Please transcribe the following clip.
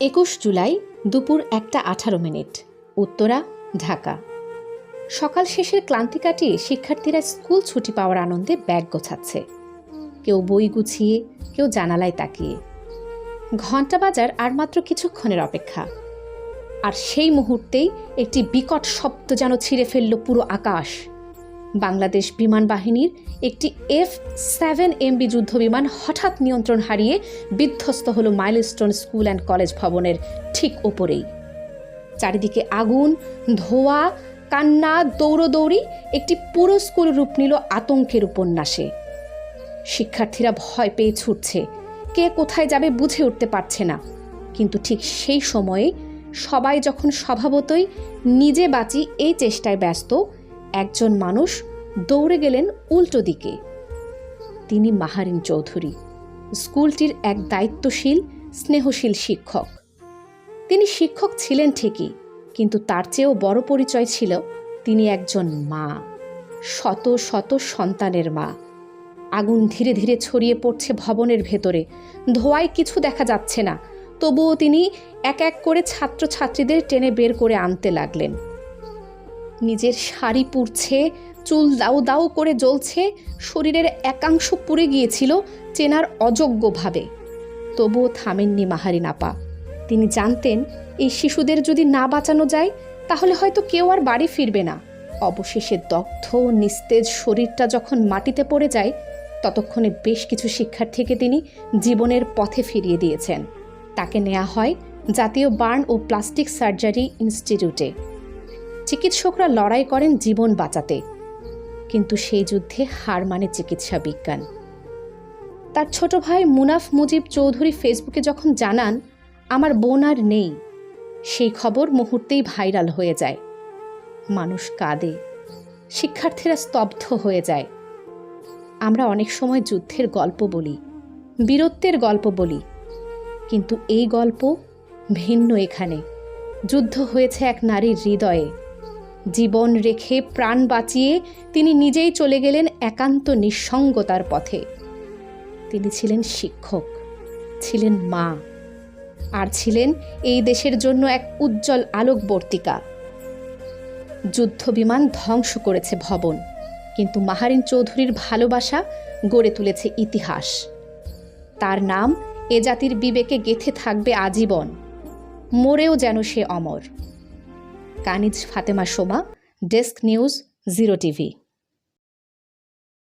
একুশ জুলাই দুপুর একটা আঠারো মিনিট, উত্তরা, ঢাকা। সকাল শেষের ক্লান্তি কাটিয়ে শিক্ষার্থীরা স্কুল ছুটি পাওয়ার আনন্দে ব্যাগ গোছাচ্ছে। কেউ বই গুছিয়ে, কেউ জানালায় তাকিয়ে। ঘণ্টা বাজার আর মাত্র কিছুক্ষণের অপেক্ষা। আর সেই মুহূর্তেই একটি বিকট শব্দ যেন ছিঁড়ে ফেলল পুরো আকাশ। বাংলাদেশ বিমান বাহিনীর একটি এফ সেভেন এমবি যুদ্ধ বিমান হঠাৎ নিয়ন্ত্রণ হারিয়ে বিধ্বস্ত হলো মাইলস্টোন স্কুল অ্যান্ড কলেজ ভবনের ঠিক ওপরেই। চারিদিকে আগুন, ধোয়া, কান্না, দৌড়দৌড়ি, একটি পুরো স্কুল রূপ নিল আতঙ্কের উপন্যাসে। শিক্ষার্থীরা ভয় পেয়ে ছুটছে। কে কোথায় যাবে বুঝে উঠতে পারছে না। কিন্তু ঠিক সেই সময়ে সবাই যখন স্বভাবতই নিজে বাঁচি এই চেষ্টায় ব্যস্ত একজন মানুষ দৌড়ে গেলেন উল্টো দিকে। তিনি মাহারিন চৌধুরী, স্কুলটির এক দায়িত্বশীল, স্নেহশীল শিক্ষক। তিনি শিক্ষক ছিলেন ঠিকই, কিন্তু তার চেয়েও বড় পরিচয় ছিল তিনি একজন মা, শত শত সন্তানের মা। আগুন ধীরে ধীরে ছড়িয়ে পড়ছে ভবনের ভেতরে, ধোঁয়ায় কিছু দেখা যাচ্ছে না, তবুও তিনি এক এক করে ছাত্রছাত্রীদের টেনে বের করে আনতে লাগলেন। নিজের শাড়ি পুড়ছে, চুল দাউ দাউ করে জ্বলছে, শরীরের একাংশ পুড়ে গিয়েছিল চেনার অযোগ্যভাবে। তবুও থামেননি মাহারিন আপা। তিনি জানতেন, এই শিশুদের যদি না বাঁচানো যায়, তাহলে হয়তো কেউ আর বাড়ি ফিরবে না। অবশেষে দগ্ধ নিস্তেজ শরীরটা যখন মাটিতে পড়ে যায়, ততক্ষণে বেশ কিছু শিক্ষার্থীকে তিনি জীবনের পথে ফিরিয়ে দিয়েছেন। তাকে নেওয়া হয় জাতীয় বার্ন ও প্লাস্টিক সার্জারি ইনস্টিটিউটে। চিকিৎসকরা লড়াই করেন জীবন বাঁচাতে। কিন্তু সেই যুদ্ধে হার মানে চিকিৎসা বিজ্ঞান। তার ছোট ভাই মুনাফ মুজিব চৌধুরী ফেসবুকে যখন জানান, আমার বোন আর নেই, সেই খবর মুহূর্তেই ভাইরাল হয়ে যায়। মানুষ কাঁদে। শিক্ষার্থীরা স্তব্ধ হয়ে যায়। আমরা অনেক সময় যুদ্ধের গল্প বলি, বীরত্বের গল্প বলি, কিন্তু এই গল্প ভিন্ন এখানে। যুদ্ধ হয়েছে এক নারীর হৃদয়ে। জীবন রেখে প্রাণ বাঁচিয়ে তিনি নিজেই চলে গেলেন একান্ত নিঃসঙ্গতার পথে। তিনি ছিলেন শিক্ষক, ছিলেন মা, আর ছিলেন এই দেশের জন্য এক উজ্জ্বল আলোকবর্তিকা। যুদ্ধ বিমান ধ্বংস করেছে ভবন, কিন্তু মাহারিন চৌধুরীর ভালোবাসা গড়ে তুলেছে ইতিহাস। তার নাম এ জাতির বিবেকে গেথে থাকবে আজীবন, মরেও যেন সে অমর। Kaniz Fatema Shobha desk news zero TV.